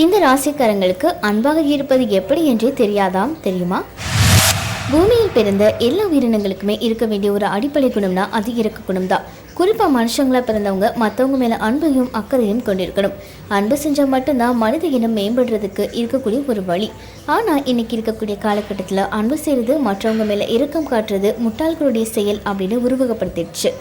இந்த ராசிக்காரங்களுக்கு அன்பாக இருப்பது எப்படி என்றே தெரியாதாம் தெரியுமா? பூமியில் பிறந்த எல்லா உயிரினங்களுக்குமே இருக்க வேண்டிய ஒரு அடிப்படை குணம்னா அது இறக்க குணம் தான் குறிப்பாக மனுஷங்களாக பிறந்தவங்க மற்றவங்க மேலே அன்பையும் அக்கறையும் கொண்டிருக்கணும். அன்பு செஞ்சால் மட்டும்தான் மனித இனம் மேம்படுறதுக்கு இருக்கக்கூடிய ஒரு வழி. ஆனால் இன்னைக்கு இருக்கக்கூடிய காலகட்டத்தில் அன்பு செய்கிறது மற்றவங்க மேலே இரக்கம் காட்டுறது முட்டாள்களுடைய செயல் அப்படின்னு உருவகப்படுத்திடுச்சு.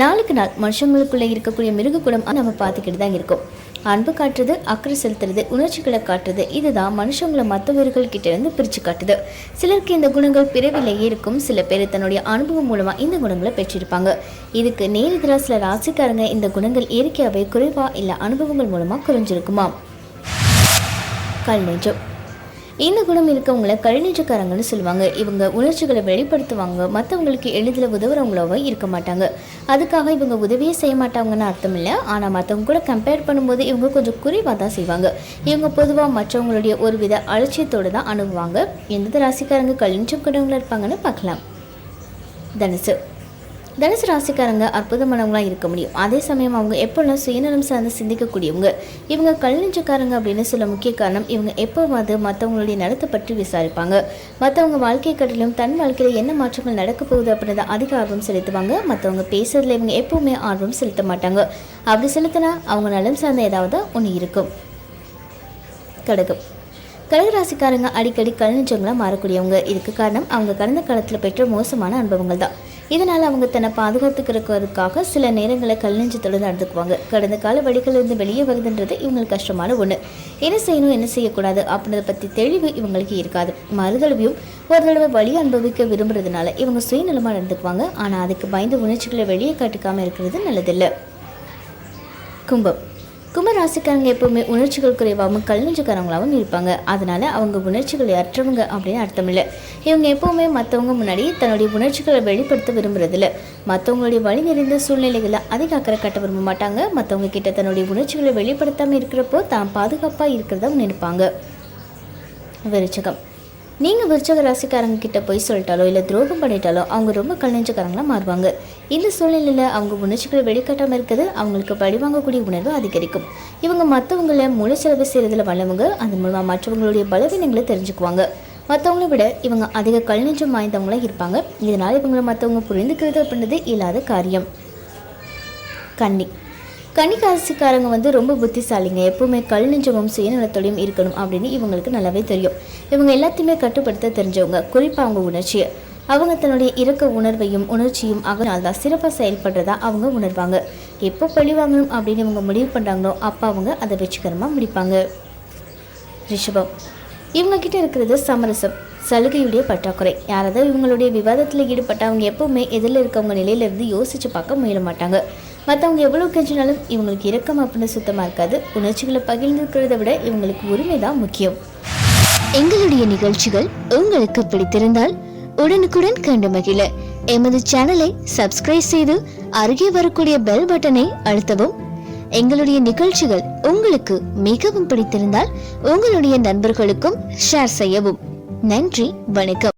நாளுக்கு நாள் மனுஷங்களுக்குள்ளே இருக்கக்கூடிய மிருக நம்ம பார்த்துக்கிட்டு தான் இருக்கோம். அன்பு காட்டுறது அக்கறை செலுத்துறது உணர்ச்சிகளை காட்டுறது இதுதான் மனுஷங்களை மற்றவர்கள் கிட்ட இருந்து பிரித்து காட்டுது. சிலருக்கு இந்த குணங்கள் பிறவிலேயே இருக்கும். சில பேர் தன்னுடைய அனுபவம் மூலமாக இந்த குணங்களை பெற்றிருப்பாங்க. இதுக்கு நேரெதிராக சில ராசிக்காரங்க இந்த குணங்கள் இயற்கையாகவே குறைவா இல்லை அனுபவங்கள் மூலமாக குறைஞ்சிருக்குமா? கல் நெஞ்சம். இந்த குணம் இருக்கவங்கள கழுநீச்சக்காரங்கன்னு சொல்லுவாங்க. இவங்க உணர்ச்சிகளை வெளிப்படுத்துவாங்க. மற்றவங்களுக்கு எளிதில் உதவுறவங்களாவோ இருக்க மாட்டாங்க. அதுக்காக இவங்க உதவியே செய்ய மாட்டாங்கன்னு அர்த்தம் இல்லை. ஆனால் மற்றவங்க கூட கம்பேர் பண்ணும்போது இவங்க கொஞ்சம் குறைவாக தான் செய்வாங்க. இவங்க பொதுவாக மற்றவங்களுடைய ஒரு வித அலட்சியத்தோடு தான் அணுகுவாங்க. எந்தெந்த ராசிக்காரங்க கழுநீச்சம் கொண்டவங்களா இருப்பாங்கன்னு பார்க்கலாம். தனுசு. தனுசு ராசிக்காரங்க அற்புதமானவங்களாக இருக்க முடியும். அதே சமயம் அவங்க எப்போல்லாம் சுயநலம் சார்ந்து சிந்திக்கக்கூடியவங்க. இவங்க கல்நெஞ்சக்காரங்க அப்படின்னு சொல்ல முக்கிய காரணம் இவங்க எப்போவாது மற்றவங்களுடைய நடத்தை பற்றி விசாரிப்பாங்க. மற்றவங்க வாழ்க்கை கட்டிலும் தன் வாழ்க்கையில் என்ன மாற்றங்கள் நடக்க போகுது அப்படின்றத அதிக ஆர்வம் செலுத்துவாங்க. மற்றவங்க பேசுறதுல இவங்க எப்பவுமே ஆர்வம் செலுத்த மாட்டாங்க. அப்படி செலுத்தினா அவங்க நலம் சார்ந்த ஏதாவது ஒன்று இருக்கும். கடகம். கடகராசிக்காரங்க அடிக்கடி கல்நெஞ்சங்களாக மாறக்கூடியவங்க. இதுக்கு காரணம் அவங்க கடந்த காலத்தில் பெற்ற மோசமான அனுபவங்கள் தான் இதனால் அவங்க தன்னை பாதுகாத்துக்கிறதுக்காக சில நேரங்களில் தொடர்ந்து நடந்துக்குவாங்க. கடந்த கால வழிகளிலிருந்து வெளியே வருதுன்றது இவங்களுக்கு கஷ்டமான ஒன்று என்ன செய்யணும் என்ன செய்யக்கூடாது அப்படின்றத பற்றி தெளிவு இவங்களுக்கு இருக்காது. மறுதளவையும் ஒரு தடவை வழி அனுபவிக்க விரும்புறதுனால இவங்க சுயநலமாக நடந்துக்குவாங்க. ஆனால் அதுக்கு பயந்து உணர்ச்சிகளை வெளியே காட்டிக்காமல் இருக்கிறது நல்லதில்லை. கும்பம். கும்பராசிக்காரங்க எப்பவுமே உணர்ச்சிகள் குறைவாகவும் கல்நெஞ்சுக்காரங்களாகவும் இருப்பாங்க. அதனால அவங்க உணர்ச்சிகளை அற்றவங்க அப்படின்னு அர்த்தம் இல்லை இவங்க எப்பவுமே மற்றவங்க முன்னாடி தன்னுடைய உணர்ச்சிகளை வெளிப்படுத்த விரும்புறதில்ல. மற்றவங்களுடைய வழி நிறைந்த சூழ்நிலைகளை அதிக அக்கறை காட்ட விரும்ப மாட்டாங்க. மற்றவங்க கிட்ட தன்னுடைய உணர்ச்சிகளை வெளிப்படுத்தாமல் இருக்கிறப்போ தான் பாதுகாப்பாக இருக்கிறதா நினைப்பாங்க. விருச்சகம். நீங்கள் விருச்சக ராசிக்காரங்க கிட்ட போய் சொல்லிட்டாலோ இல்லை துரோகம் பண்ணிட்டாலோ அவங்க ரொம்ப கலைஞ்சக்காரங்களாக மாறுவாங்க. இந்த சூழ்நிலையில் அவங்க உணர்ச்சிகளை வெளிக்காட்டாமல் இருக்கிறது அவங்களுக்கு பழிவாங்கக்கூடிய உணர்வு அதிகரிக்கும். இவங்க மற்றவங்கள முழு செலவு செய்கிறதுல வல்லவங்க அதன் மூலமாக மற்றவங்களுடைய பலவீனங்களை தெரிஞ்சுக்குவாங்க. மற்றவங்கள விட இவங்க அதிக கல்நெஞ்சம் வாய்ந்தவங்களாக இருப்பாங்க. இதனால் இவங்களை மற்றவங்க புரிந்துக்கிறது அப்படின்றது இல்லாத காரியம். கன்னி. கன்னிகாசிக்காரங்க வந்து ரொம்ப புத்திசாலிங்க. எப்பவுமே கல் நெஞ்சமும் சுயநலத்தோடையும் இருக்கணும் அப்படின்னு இவங்களுக்கு நல்லாவே தெரியும். இவங்க எல்லாத்தையுமே கட்டுப்படுத்த தெரிஞ்சவங்க. குறிப்பாக அவங்க உணர்ச்சியை அவங்க தன்னுடைய இறக்க உணர்வையும் உணர்ச்சியும் அதனால் தான் சிறப்பாக செயல்படுறதா அவங்க உணர்வாங்க. எப்போ பழி வாங்கணும் அப்படின்னு இவங்க முடிவு பண்ணுறாங்களோ அப்போ அவங்க அதை வெற்றிகரமாக முடிப்பாங்க. ரிஷபம். இவங்கக்கிட்ட இருக்கிறது சமரசம். சலுகையுடைய பற்றாக்குறை. யாராவது இவங்களுடைய விவாதத்தில் ஈடுபட்ட அவங்க எப்பவுமே எதிரில் இருக்கவங்க நிலையிலிருந்து யோசிச்சு பார்க்க முயல மாட்டாங்க. மற்றவங்க எவ்வளோ கெஞ்சினாலும் இவங்களுக்கு இரக்கம் அப்படின்னு சுத்தமாக இருக்காது. உணர்ச்சிகளை பகிர்ந்துக்கிறத விட இவங்களுக்கு உரிமை தான் முக்கியம். எங்களுடைய நிகழ்ச்சிகள் உங்களுக்கு பிடித்திருந்தால் உடனுக்குடன் கண்டு மகிழ. எமது சேனலை சப்ஸ்கிரைப் செய்து அருகே வரக்கூடிய பெல் பட்டனை அழுத்தவும். எங்களுடைய நிகழ்ச்சிகள் உங்களுக்கு மிகவும் பிடித்திருந்தால் உங்களுடைய நண்பர்களுக்கும் ஷேர் செய்யவும். நன்றி வணக்கம்.